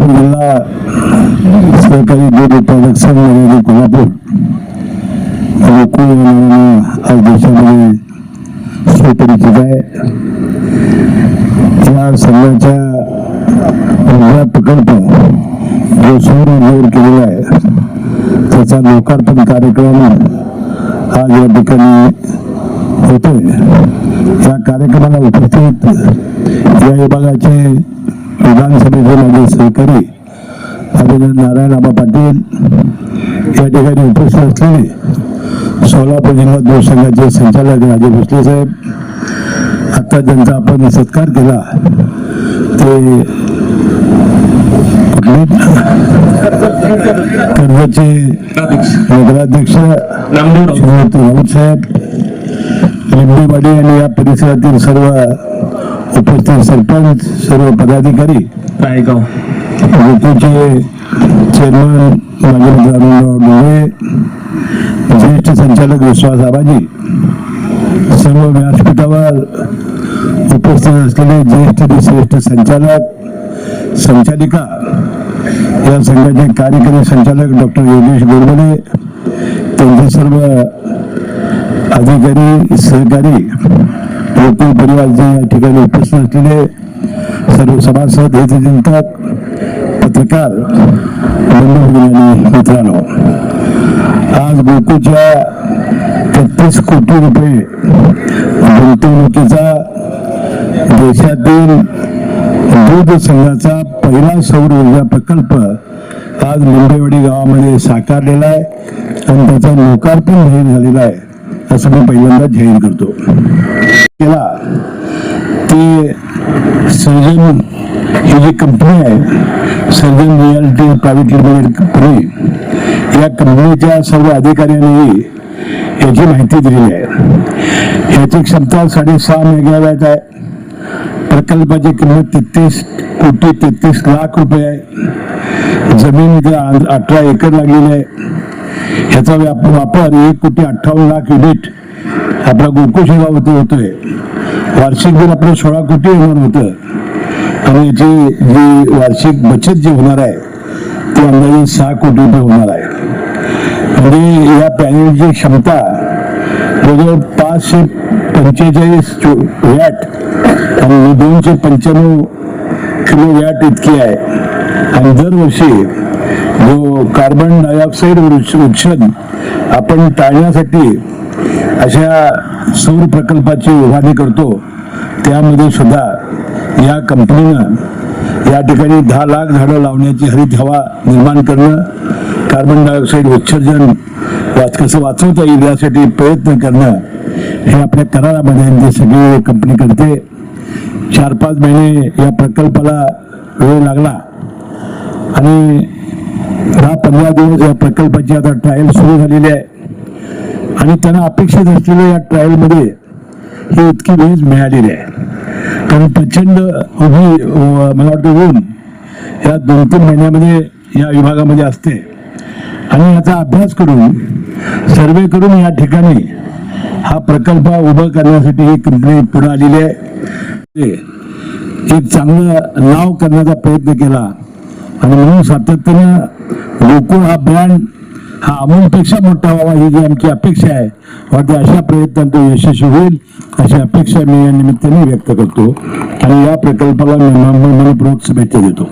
जिल्हा सहकारी दूध उत्पादक संघ मर्यादित कोल्हापूर गोकुळ या नावानं आज देशामध्ये सुपरिचित आहे. या संघाच्या ऊर्जा प्रकल्प जो सौर ऊर्जेवर केलेला आहे त्याचा लोकार्पण कार्यक्रम आज या ठिकाणी होतोय. या कार्यक्रमाला उपस्थित या विभागाचे विधानसभेचे माझे सहकारी नारायण आबा पाटील. या ठिकाणी उपस्थित असलेले सोलापूर जिल्हा दूध संघाचे संचालक राजे भोसले साहेब. आता ज्यांचा आपण सत्कार केला ते कर्जचे नगराध्यक्ष श्रीमती राऊत साहेब. लिंबेवाडी आणि या परिसरातील सर्व उपस्थित सरपंच सर्व पदाधिकारी. रायगाव गोकुळचे चेअरमन अरुणराव डोळे ज्येष्ठ संचालक विश्वास आबाजी सर्व व्यासपीठावर उपस्थित असलेले ज्येष्ठ श्रेष्ठ संचालक संचालिका या संघाचे कार्यकारी संचालक डॉक्टर योगेश गोडबोले त्यांचे सर्व अधिकारी सहकारी परिवार परिवारचे या ठिकाणी उपस्थित असलेले सर्व सभासद हितचिंतक पत्रकार आणि मित्रांनो आज गोकुळच्या छत्तीस कोटी रुपये गुंतवणुकीचा देशातील दूध संघाचा पहिला सौर ऊर्जा प्रकल्प आज मुंबईवाडी गावामध्ये साकारलेला आहे आणि त्याचा लोकार्पण झालेला आहे. असं मी पहिल्यांदा जाहीर करतो. केला ते सर्जन ही जी कंपनी आहे Sarjan reality private limited company या कंपनीच्या सर्व अधिकाऱ्यांनी याची माहिती दिलेली आहे. याची क्षमता साडेसहा मेगावॅट आहे. प्रकल्पाची किंमत तेहतीस कोटी तेहतीस लाख रुपये आहे. जमीन इथे अठरा एकर लागलेली आहे. ह्याचा व्याप वापर एक कोटी अठ्ठावन्न लाख युनिट आपला गोकुळ होतोय. वार्षिक बिल आपलं सोळा कोटी होणार होतं. आणि याची जी वार्षिक बचत जी होणार आहे ती अंदाजे सहा कोटी रुपये होणार आहे. म्हणजे या पॅनेलची क्षमता जवळजवळ पाचशे पंचेचाळीस वॅट आणि दोनशे पंच्याण्णव किलो वॅट इतकी आहे. आणि दरवर्षी जो कार्बन डायऑक्साईड उत्सर्जन आपण टाळण्यासाठी अशा सौर प्रकल्पाची उभारणी करतो त्यामध्ये सुद्धा या कंपनीनं या ठिकाणी दहा लाख झाडं लावण्याची हरित हवा निर्माण करणं कार्बन डायऑक्साईड उत्सर्जन वाच कसं वाचवता येईल यासाठी प्रयत्न करणं हे आपल्या करारामध्ये सगळी कंपनी करते चार पाच महिने या प्रकल्पाला वेळ लागला आणि दहा पंधरा दिवस या प्रकल्पाची आता ट्रायल सुरू झालेली आहे. आणि त्यांना अपेक्षित असलेल्या या ट्रायलमध्ये ही इतकी वीज मिळालेली आहे. कारण प्रचंड उभी मला वाटतं ऊन या दोन तीन महिन्यामध्ये या विभागामध्ये असते. आणि याचा अभ्यास करून सर्वे करून या ठिकाणी हा प्रकल्प उभा करण्यासाठी ही कंपनी पुढे आलेली आहे. एक चांगलं नाव करण्याचा प्रयत्न केला. आणि म्हणून सातत्यानं गोकुळ हा ब्रँड हा अमूलपेक्षा मोठा व्हावा ही जी आमची अपेक्षा आहे. वाटते अशा प्रयत्नात तो यशस्वी होईल अशी अपेक्षा मी या निमित्ताने व्यक्त करतो. आणि या प्रकल्पाला मी मनपूर्वक शुभेच्छा देतो.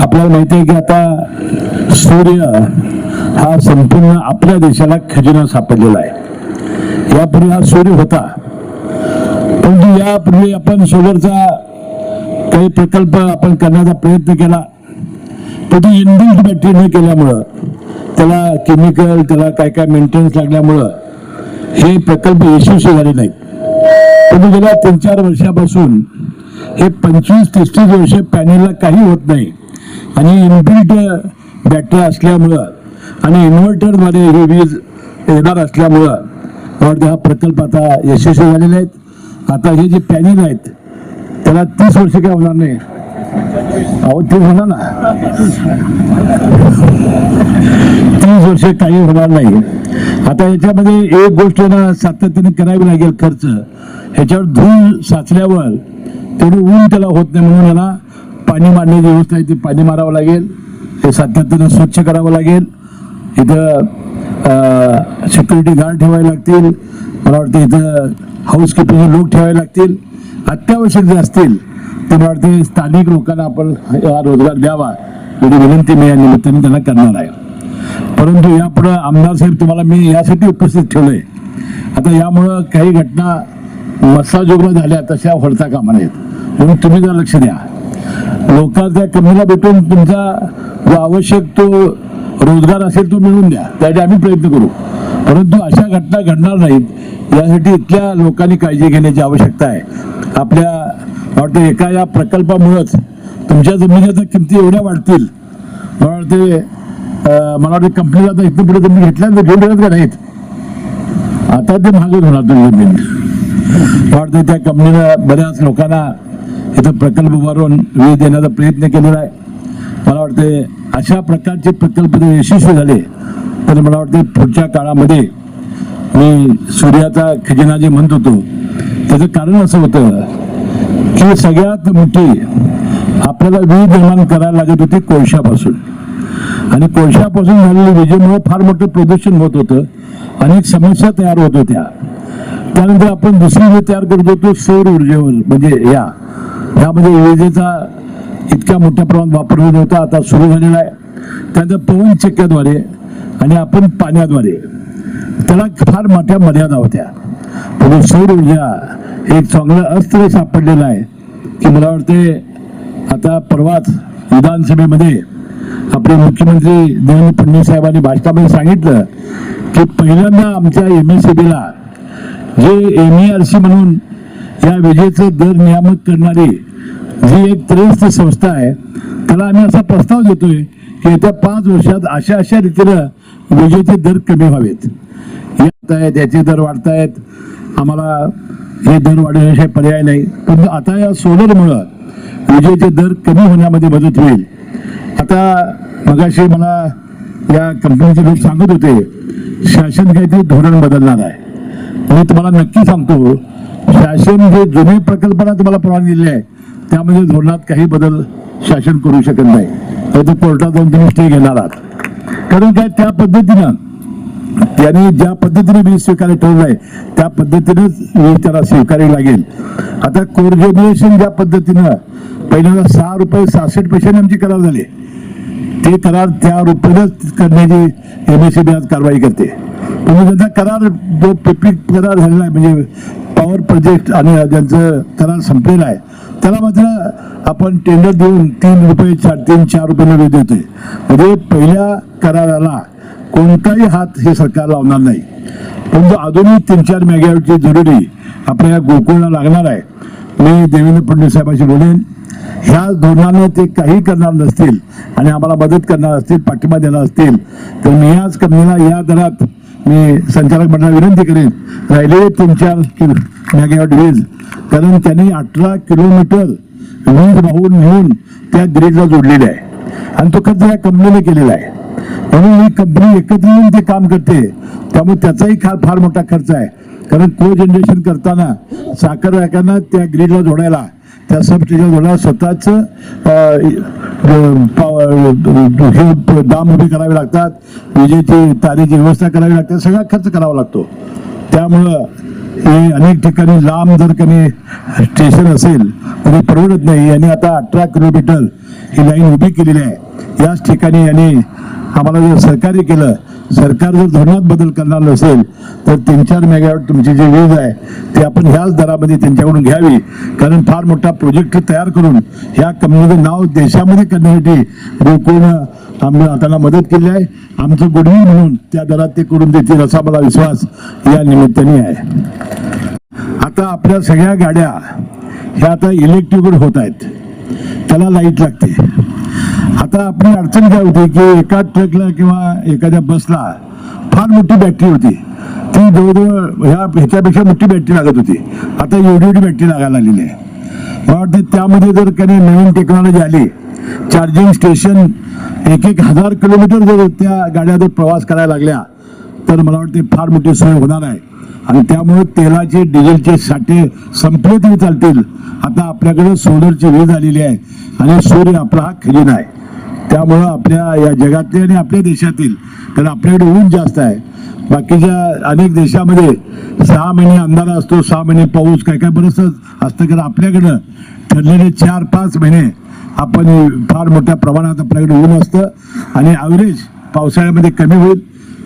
आपल्याला माहिती आहे की आता सूर्य हा संपूर्ण आपल्या देशाला खजिना सापडलेला आहे. यापूर्वी हा सूर्य होता. परंतु यापूर्वी आपण सोलरचा काही प्रकल्प आपण करण्याचा प्रयत्न केला. पण ती इनबिल्ट बॅटरी न केल्यामुळं त्याला केमिकल त्याला काय काय मेंटेनन्स लागल्यामुळं हे प्रकल्प यशस्वी झाले नाही परंतु गेल्या तीन चार वर्षापासून हे पंचवीस तेहतीस वर्ष पॅनेलला काही होत नाही. आणि इनबिल्ट बॅटरी असल्यामुळं आणि इन्व्हर्टरद्वारे ही वीज येणार असल्यामुळं वाटतं हा प्रकल्प आता यशस्वी झालेले आहेत आता हे जे पॅनेल आहेत त्याला तीस वर्ष काय होणार नाही. अहो ते होणार ना. तीस वर्ष काही होणार नाही. आता याच्यामध्ये एक गोष्ट ना सातत्याने करावी लागेल खर्च. ह्याच्यावर धूळ साचल्यावर तेवढी ऊन त्याला होत नाही म्हणून याला पाणी मारण्याची व्यवस्था आहे ती पाणी मारावं लागेल. ते सातत्यानं स्वच्छ करावं लागेल. इथं सिक्युरिटी गार्ड ठेवावे लागतील. मला वाटतं इथं हाऊसकीपिंग लोक ठेवावे लागतील. अत्यावश्यक जे असतील ते मला वाटते स्थानिक लोकांना आपण रोजगार द्यावा एवढी विनंती मी या निमित्ताने त्यांना करणार आहे. परंतु यापुढं आमदार साहेब तुम्हाला मी यासाठी उपस्थित ठेवलंय. आता यामुळं काही घटना मस्साजोगला झाल्या तशा घडता कामा नयेत. म्हणून तुम्ही जर लक्ष द्या. लोकांच्या कमीला भेटून तुमचा जो आवश्यक तो रोजगार असेल तो मिळवून द्या. त्यासाठी आम्ही प्रयत्न करू. परंतु अशा घटना घडणार नाहीत यासाठी इथल्या लोकांनी काळजी घेण्याची आवश्यकता आहे. आपल्या वाटतं एका या प्रकल्पामुळंच तुमच्या जमिनीच्या किमती एवढ्या वाढतील. मला वाटते मला वाटतं कंपनी आता इथून पुढे तुम्ही घेतल्यानंतर घेऊन ठेवत का नाहीत? आता ते महागच होणार तुम्ही जमीन. मला वाटतं त्या कंपनीनं बऱ्याच लोकांना इथं प्रकल्प उभारून वीज देण्याचा प्रयत्न केलेला आहे. मला वाटते अशा प्रकारचे प्रकल्प जर यशस्वी झाले तर मला वाटते पुढच्या काळामध्ये मी सूर्याचा खजिना जे म्हणत होतो त्याचं कारण असं होतं की सगळ्यात मोठी आपल्याला वीज निर्माण करायला लागत होती कोळशापासून. आणि कोळशापासून झालेल्या विजेमुळे फार मोठं प्रदूषण होत होतं. अनेक समस्या तयार होत होत्या. त्यानंतर आपण दुसरी जे तयार करत होतो सौर ऊर्जेवर म्हणजे या. यामध्ये विजेचा इतक्या मोठ्या प्रमाणात वापर होत होता. आता सुरू झालेला आहे. त्यानंतर पवन चक्क्याद्वारे आणि आपण पाण्याद्वारे. त्याला फार मोठ्या मर्यादा होत्या. म्हणून सौर ऊर्जा एक चांगलं अस्त्र सापडलेलं आहे. की मला वाटते आता परवाच विधानसभेमध्ये आपले मुख्यमंत्री देवेंद्र फडणवीस साहेबांनी भाजपामध्ये सांगितलं की पहिल्यांदा आमच्या M S J M R C म्हणून या विजेचं दर नियामक करणारी जी एक त्रयस्थ संस्था आहे त्याला आम्ही असा प्रस्ताव देतोय की येत्या पाच वर्षात अशा अशा रीतीनं विजेचे दर कमी व्हावेत. आहेत याचे दर वाढतायत. आम्हाला हे दर वाढवण्याशिवाय पर्याय नाही. पण आता या सोलरमुळं विजेचे दर कमी होण्यामध्ये मदत होईल. आता मगाशी मला या कंपनीचे लोक सांगत होते शासन काहीतरी धोरण बदलणार आहे. मी तुम्हाला नक्की सांगतो शासन जे जुने प्रकल्पाला तुम्हाला परवानगी दिली आहे. त्यामध्ये धोरणात काही बदल शासन करू शकत नाही. तर ते कोर्टात जाऊन तुम्ही स्टे घेणार आहात. कारण काय? त्या पद्धतीनं त्यांनी ज्या पद्धतीने मी स्वीकारायला ठेवलंय त्या पद्धतीनेच मी त्याला स्वीकारावी लागेल. आता कोर्जोनेशन ज्या पद्धतीनं पहिल्यांदा सहा रुपये सहासष्ट पैशाने आमचे करार झाले. ते करार त्या रुपयानेच करण्याची एम एस आज कारवाई करते. पण त्यांचा करार जो पेपी करार झालेला आहे म्हणजे पॉवर प्रोजेक्ट आणि ज्यांचं करार संपलेला आहे त्याला मात्र आपण टेंडर देऊन तीन रुपये चार तीन चार रुपये देतोय. म्हणजे पहिल्या कराराला कोणताही हात हे सरकार लावणार नाही. परंतु आधुनिक तीन चार मेगावॅटची जरुरी आपल्या या गोकुळला लागणार आहे. मी देवेंद्र फडणवीस साहेबांशी बोलेन. ह्या धोरणानं ते काही करणार नसतील आणि आम्हाला मदत करणार असतील पाठिंबा देणार असतील तर मी याच कंपनीला या दरात मी संचालक मंडळाला विनंती करेन. राहिले तीन चार मेगावॅट वीज कारण त्यांनी अठरा किलोमीटर वीज वाहून नेऊन त्या ग्रीडला जोडलेले आहे. आणि तो खर्च या कंपनीने केलेला आहे. म्हणून ही कंपनी एकत्र येऊन ते काम करते. त्यामुळे त्याचाही फार फार मोठा खर्च आहे. कारण को जनरेशन करताना साखर कारखाना त्या ग्रीडला जोडायला त्या सब स्टेशनला जोडायला स्वतःच हे दाम उभे करावे लागतात. विजेची तारीची व्यवस्था करावी लागते. सगळा खर्च करावा लागतो. त्यामुळं हे अनेक ठिकाणी लांब जर कमी स्टेशन असेल तर परवडत नाही. यांनी आता अठरा किलोमीटर ही लाईन उभी केलेली आहे. याच ठिकाणी यांनी आम्हाला जर सहकार्य केलं सरकार जर धोरणात बदल करणार नसेल तर तीन चार मेगावॅट तुमची जी वीज आहे ती आपण ह्याच दरामध्ये त्यांच्याकडून घ्यावी. कारण फार मोठा प्रोजेक्ट तयार करून ह्या कंपनीचं नाव देशामध्ये करण्यासाठी गोकुळनं आम्ही त्यांना मदत केली आहे. आमचं गुडविल म्हणून त्या दरात ते करून देतील असा मला विश्वास या निमित्ताने आहे. आता आपल्या सगळ्या गाड्या ह्या आता इलेक्ट्रिकवर होत आहेत. त्याला लाइट लागते. आता आपली अडचण काय होती की एका ट्रकला किंवा एखाद्या बसला फार मोठी बॅटरी होती. ती जवळजवळ ह्या ह्याच्यापेक्षा मोठी बॅटरी लागत होती. आता एवढी एवढी बॅटरी लागायला लागलेली आहे. मला वाटतं त्यामध्ये जर काही नवीन टेक्नॉलॉजी आली चार्जिंग स्टेशन एक एक हजार किलोमीटर जर त्या गाड्या जर प्रवास करायला लागल्या तर मला वाटते फार मोठी सोय होणार आहे. आणि त्यामुळे तेलाचे डिझेलचे साठे संपले तरी चालतील. आता आपल्याकडे सोलरची वेळ आलेली आहे आणि सूर्य आपला हा खजिना आहे. त्यामुळं आपल्या या जगातले आणि आपल्या देशातील कारण आपल्याकडे ऊन जास्त आहे. बाकीच्या अनेक देशामध्ये सहा महिने अंधारा असतो सहा महिने पाऊस काय काय बरंच असतं कारण आपल्याकडं ठरलेले चार पाच महिने आपण फार मोठ्या प्रमाणात आपल्याकडे ऊन असतं. आणि ॲव्हरेज पावसाळ्यामध्ये कमी होईल.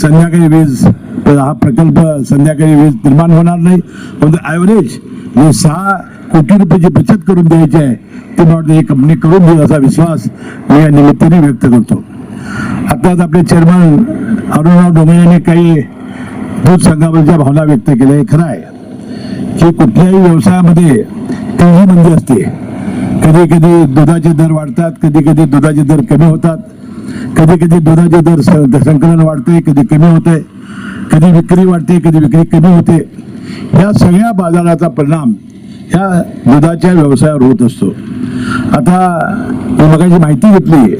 संध्याकाळी वीज हा प्रकल्प संध्याकाळी वीज निर्माण होणार नाही. परंतु ॲव्हरेज जे सहा कोटी रुपयाची बचत करून द्यायची आहे ते मला ही कंपनी करून देईल असा विश्वास मी या निमित्ताने व्यक्त करतो. आताच आपले चेअरमन अरुणराव डोंगरे यांनी काही दूध संघाबद्दलच्या भावना व्यक्त केल्या. हे खरं आहे की कुठल्याही व्यवसायामध्ये तेही मंदी असते. कधी कधी दुधाचे दर वाढतात कधी कधी दुधाचे दर कमी होतात. कधी कधी दुधाचे दर संकलन वाढते कधी कमी होते कधी विक्री वाढते कधी विक्री कमी होते. या सगळ्या बाजाराचा परिणाम ह्या दुधाच्या व्यवसायावर होत असतो. आता मगाची माहिती घेतली.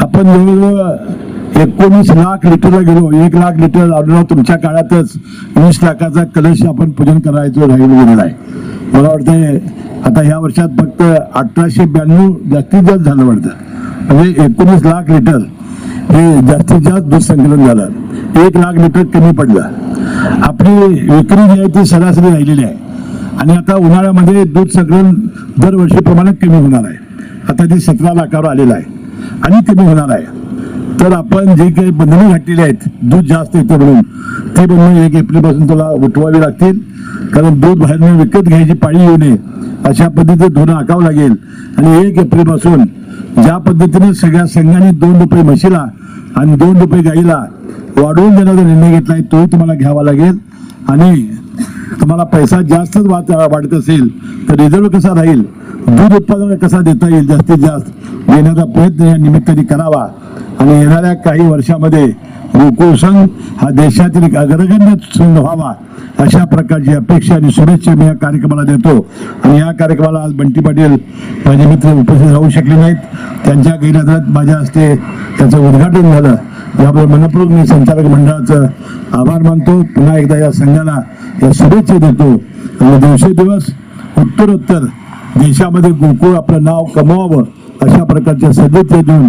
आपण जवळजवळ एकोणीस लाख लिटरला गेलो एक लाख लिटर ऑर्डर तुमच्या काळातच. वीस लाखाचा कलश आपण पूजन करायचो राहील गेलेला आहे. मला वाटतंय आता ह्या वर्षात फक्त अठराशे ब्याण्णव जास्तीत जास्त झालं वाटतं म्हणजे एकोणीस लाख लिटर हे जास्तीत जास्त दूध संकलन झालं. एक लाख लिटर कमी पडलं. आपली विक्री जी आहे ती सरासरी राहिलेली आहे. आणि आता उन्हाळ्यामध्ये दूध संकलन दरवर्षीप्रमाणे कमी होणार आहे. आता ते सतरा लाखावर आलेलं आहे. आणि कमी होणार आहे. तर आपण जे काही बंधनं घातलेली आहेत दूध जास्त येतं म्हणून ते बंधनं एक एप्रिलपासून तुला उठवावी लागतील. कारण दूध बाहेरून विकत घ्यायची पाळी येऊ नये. अशा पद्धतीचं धोरण आखावं लागेल. आणि एक एप्रिलपासून ज्या पद्धतीने सगळ्या संघाने दोन रुपये म्हशीला आणि दोन रुपये गाईला वाढवून देण्याचा निर्णय घेतला आहे तोही तुम्हाला घ्यावा लागेल. आणि तुम्हाला पैसा जास्तच वाट वाढत असेल तर रिझर्व कसा राहील? दूध उत्पादन कसा देता येईल? जास्तीत जास्त देण्याचा प्रयत्न या निमित्ताने करावा. आणि येणाऱ्या काही वर्षामध्ये गोकुळ संघ हा देशातील एक अग्रगण्य संघ व्हावा अशा प्रकारची अपेक्षा आणि शुभेच्छा मी या कार्यक्रमाला देतो. आणि या कार्यक्रमाला आज बंटी पाटील माझे मित्र उपस्थित राहू शकले नाहीत. त्यांच्या गैरहजरात माझ्या हस्ते त्याचं उद्घाटन झालं. याबद्दल मनपूर्वक मी संचालक मंडळाचं आभार मानतो. पुन्हा एकदा या संघाला या शुभेच्छा देतो. आणि दिवसेदिवस उत्तरोत्तर देशामध्ये गोकुळ आपलं नाव कमवावं अशा प्रकारच्या सदिच्छा देऊन